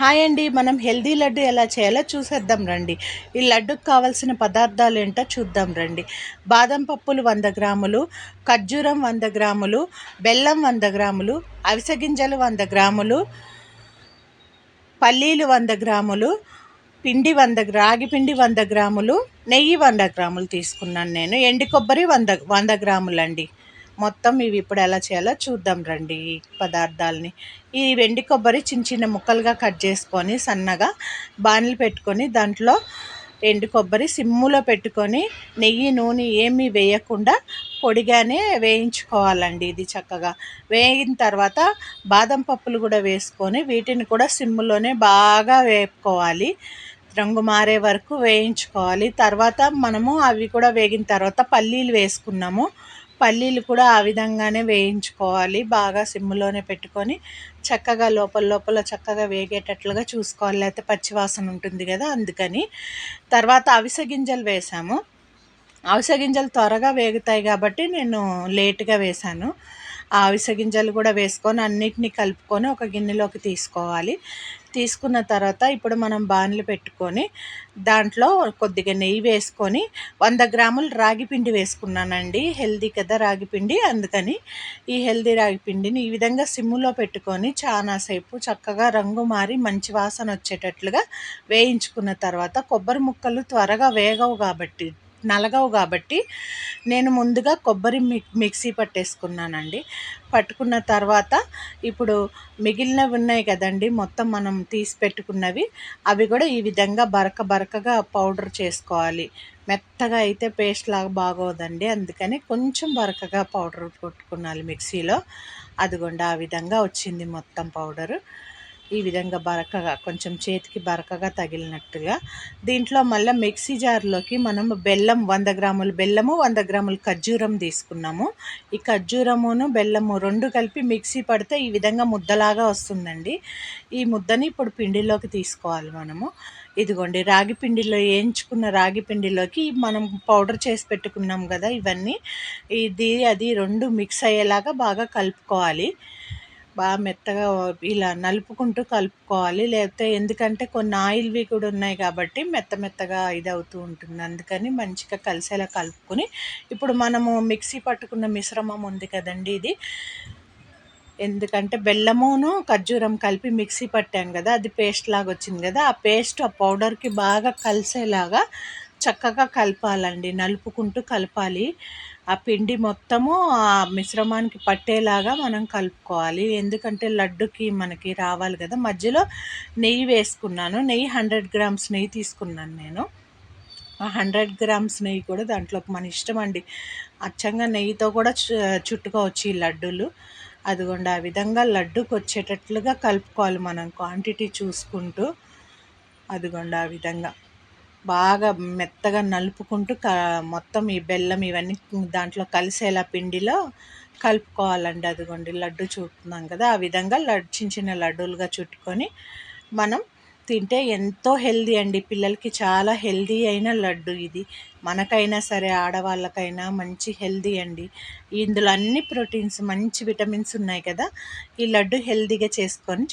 Hi అండి మనం healthy laddu ఎలా చేయాలో చూసేద్దాం రండి. ఈ లడ్డుకు కావాల్సిన పదార్థాలు ఏంటో చూద్దాం రండి. బాదం పప్పులు వంద గ్రాములు ఖర్జూరం వంద గ్రాములు బెల్లం వంద గ్రాములు అవిసె గింజలు వంద గ్రాములు పల్లీలు వంద గ్రాములు పిండి వంద రాగి పిండి వంద గ్రాములు నెయ్యి వంద గ్రాములు తీసుకున్నాను నేను. ఎండి కొబ్బరి వంద వంద గ్రాములు అండి మొత్తం ఇవి ఇప్పుడు ఎలా చేయాలో చూద్దాం రండి ఈ పదార్థాలని. ఈ వెండి కొబ్బరి చిన్న చిన్న ముక్కలుగా కట్ చేసుకొని సన్నగా బాణలు పెట్టుకొని దాంట్లో ఎండు కొబ్బరి సిమ్ములో పెట్టుకొని నెయ్యి నూనె ఏమీ వేయకుండా పొడిగానే వేయించుకోవాలండి ఇది చక్కగా. వేయిన తర్వాత బాదం పప్పులు కూడా వేసుకొని వీటిని కూడా సిమ్ములోనే బాగా వేపుకోవాలి. రంగు మారే వరకు వేయించుకోవాలి. తర్వాత మనము అవి కూడా వేగిన తర్వాత పల్లీలు వేసుకున్నాము. పల్లీలు కూడా ఆ విధంగానే వేయించుకోవాలి. బాగా సిమ్లోనే పెట్టుకొని చక్కగా లోపల లోపల చక్కగా వేగేటట్లుగా చూసుకోవాలి. లేకపోతే పచ్చివాసన ఉంటుంది కదా అందుకని. తర్వాత అవిసె గింజలు వేసాము. అవిసె గింజలు త్వరగా వేగుతాయి కాబట్టి నేను లేట్గా వేశాను ఆవిస గింజలు కూడా వేసుకొని అన్నిటినీ కలుపుకొని ఒక గిన్నెలోకి తీసుకోవాలి. తీసుకున్న తర్వాత ఇప్పుడు మనం బాణలు పెట్టుకొని దాంట్లో కొద్దిగా నెయ్యి వేసుకొని వంద గ్రాములు రాగి పిండి వేసుకున్నానండి. హెల్దీ కదా రాగి పిండి. అందుకని ఈ హెల్దీ రాగి పిండిని ఈ విధంగా సిమ్ములో పెట్టుకొని చాలాసేపు చక్కగా రంగు మారి మంచి వాసన వచ్చేటట్లుగా వేయించుకున్న తర్వాత కొబ్బరి ముక్కలు త్వరగా వేగవు కాబట్టి నలగవు కాబట్టి నేను ముందుగా కొబ్బరి మిక్సీ పట్టేసుకున్నానండి. పట్టుకున్న తర్వాత ఇప్పుడు మిగిలినవి ఉన్నాయి కదండి మొత్తం మనం తీసి పెట్టుకున్నవి అవి కూడా ఈ విధంగా బరక బరకగా పౌడర్ చేసుకోవాలి. మెత్తగా అయితే పేస్ట్ లాగా బాగోదండి అందుకని కొంచెం బరకగా పౌడర్ కొట్టుకున్నాలి మిక్సీలో. అదిగోండి ఆ విధంగా వచ్చింది మొత్తం పౌడరు. ఈ విధంగా బరకగా కొంచెం చేతికి బరకగా తగిలినట్టుగా. దీంట్లో మళ్ళీ మిక్సీ జార్లోకి మనం బెల్లం వంద గ్రాములు బెల్లము వంద గ్రాములు ఖర్జూరం తీసుకున్నాము. ఈ ఖర్జూరమును బెల్లము రెండు కలిపి మిక్సీ పడితే ఈ విధంగా ముద్దలాగా వస్తుందండి. ఈ ముద్దని ఇప్పుడు పిండిలోకి తీసుకోవాలి మనము. ఇదిగోండి రాగి పిండిలో వేయించుకున్న రాగి పిండిలోకి మనం పౌడర్ చేసి పెట్టుకున్నాం కదా ఇవన్నీ. ఇది అది రెండు మిక్స్ అయ్యేలాగా బాగా కలుపుకోవాలి. బాగా మెత్తగా ఇలా నలుపుకుంటూ కలుపుకోవాలి. లేకపోతే ఎందుకంటే కొన్ని ఆయిల్వి కూడా ఉన్నాయి కాబట్టి మెత్త మెత్తగా ఇది అవుతూ ఉంటుంది. అందుకని మంచిగా కలిసేలా కలుపుకొని ఇప్పుడు మనము మిక్సీ పట్టుకున్న మిశ్రమం ఉంది కదండి ఇది. ఎందుకంటే బెల్లమును ఖర్జూరం కలిపి మిక్సీ పట్టాం కదా అది పేస్ట్ లాగా వచ్చింది కదా ఆ పేస్ట్ ఆ పౌడర్కి బాగా కలిసేలాగా చక్కగా కలపాలండి. నలుపుకుంటూ కలపాలి. ఆ పిండి మొత్తము ఆ మిశ్రమానికి పట్టేలాగా మనం కలుపుకోవాలి. ఎందుకంటే లడ్డుకి మనకి రావాలి కదా. మధ్యలో నెయ్యి వేసుకున్నాను. నెయ్యి హండ్రెడ్ గ్రామ్స్ నెయ్యి తీసుకున్నాను నేను. ఆ హండ్రెడ్ గ్రామ్స్ నెయ్యి కూడా దాంట్లో మన ఇష్టం అండి. అచ్చంగా నెయ్యితో కూడా చుట్టుకోవచ్చు ఈ లడ్డూలు. అదిగోండి ఆ విధంగా లడ్డుకు వచ్చేటట్లుగా కలుపుకోవాలి మనం. క్వాంటిటీ చూసుకుంటూ. అదిగోండి ఆ విధంగా. బాగా మెత్తగా నలుపుకుంటూ క మొత్తం ఈ బెల్లం ఇవన్నీ దాంట్లో కలిసేలా పిండిలో కలుపుకోవాలండి అదిగోండి. లడ్డు చుట్టున్నాం కదా ఆ విధంగా లడ్డు చిన్న చిన్న లడ్డూలుగా చుట్టుకొని మనం తింటే ఎంతో హెల్దీ అండి. పిల్లలకి చాలా హెల్దీ అయిన లడ్డు ఇది. మనకైనా సరే ఆడవాళ్ళకైనా మంచి హెల్దీ అండి. ఇందులో అన్ని ప్రోటీన్స్ మంచి విటమిన్స్ ఉన్నాయి కదా ఈ లడ్డు హెల్దీగా చేసుకొని